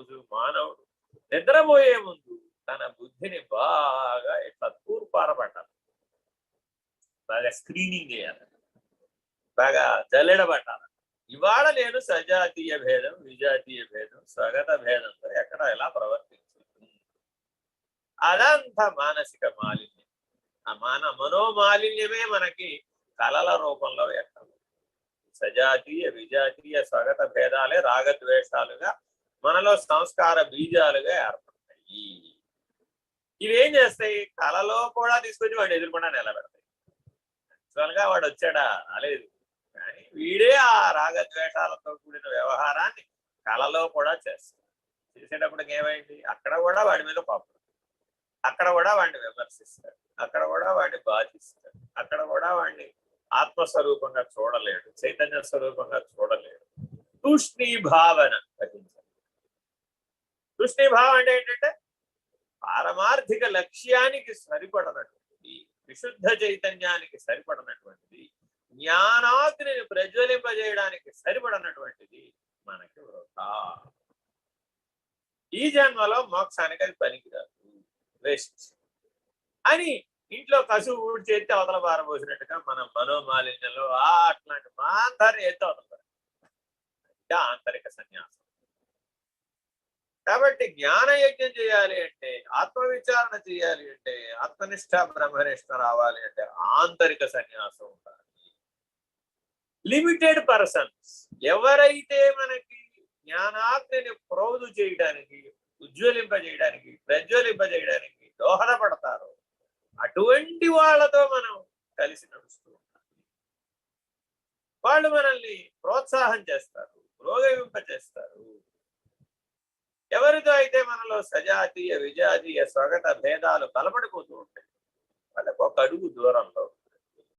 రోజు మానవుడు నిద్రపోయే ముందు తన బుద్ధిని బాగా ఇట్లా తూర్పారబట్టాలి బాగా స్క్రీనింగ్ చేయాలి. బాగా జల్లెడబట్టాలి. ఇవాళ నేను సజాతీయ భేదం విజాతీయ భేదం స్వగత భేదంతో ఎక్కడ ఎలా ప్రవర్తించు అదంతా మానసిక మాలిన్యం. ఆ మాన మనోమాలిన్యమే మనకి కళల రూపంలో వ్యక్తం. సజాతీయ విజాతీయ స్వగత భేదాలే రాగద్వేషాలుగా మనలో సంస్కార బీజాలుగా ఏర్పడతాయి. ఇవేం చేస్తాయి? కళలో కూడా తీసుకొచ్చి వాడు ఎదుర్కొన్నా నిలబెడతాయి. యాక్చువల్గా వాడు వచ్చాడా? రాలేదు. కానీ వీడే ఆ రాగద్వేషాలతో కూడిన వ్యవహారాన్ని కళలో కూడా చేస్తాడు. చేసేటప్పటికి ఏమైంది? అక్కడ కూడా వాడి మీద పాపం అక్కడ కూడా వాడిని విమర్శిస్తాడు. అక్కడ కూడా వాడిని బాధిస్తాడు. అక్కడ కూడా వాడిని ఆత్మస్వరూపంగా చూడలేడు. చైతన్య స్వరూపంగా చూడలేడు. తూష్ణీ భావన తూష్ణీ భావం అంటే ఏంటంటే పారమార్థిక లక్ష్యానికి సరిపడనటువంటిది విశుద్ధ చైతన్యానికి సరిపడనటువంటిది జ్ఞానాగ్నిని ప్రజ్వలింపజేయడానికి సరిపడనటువంటిది మనకి వృధా. ఈ జన్మలో మోక్షానికి అది పనికిరాదు. వేస్ట్. అని ఇంట్లో కసువు ఊడి చేస్తే అవతల పారబోసినట్టుగా మన మనోమాలిన్యంలో అట్లాంటి మాంతాన్ని ఎత్తు అవతల అంటే ఆంతరిక సన్యాసం. కాబట్టి జ్ఞానయజ్ఞం చేయాలి అంటే ఆత్మవిచారణ చేయాలి అంటే ఆత్మనిష్ట బ్రహ్మనిష్ట రావాలి అంటే ఆంతరిక సన్యాసం ఉండాలి. లిమిటెడ్ పర్సన్స్ ఎవరైతే మనకి జ్ఞానాగ్నిని ప్రోధు చేయడానికి ఉజ్వలింపజేయడానికి ప్రజ్వలింపజేయడానికి దోహదపడతారో అటువంటి వాళ్ళతో మనం కలిసి నడుస్తూ ఉండాలి. వాళ్ళు మనల్ని ప్రోత్సాహం చేస్తారు ప్రోగవింప చేస్తారు ఎవరితో అయితే మనలో సజాతీయ విజాతీయ స్వగత భేదాలు కలపడిపోతూ ఉంటాయి. వాళ్ళకు ఒక అడుగు దూరంలో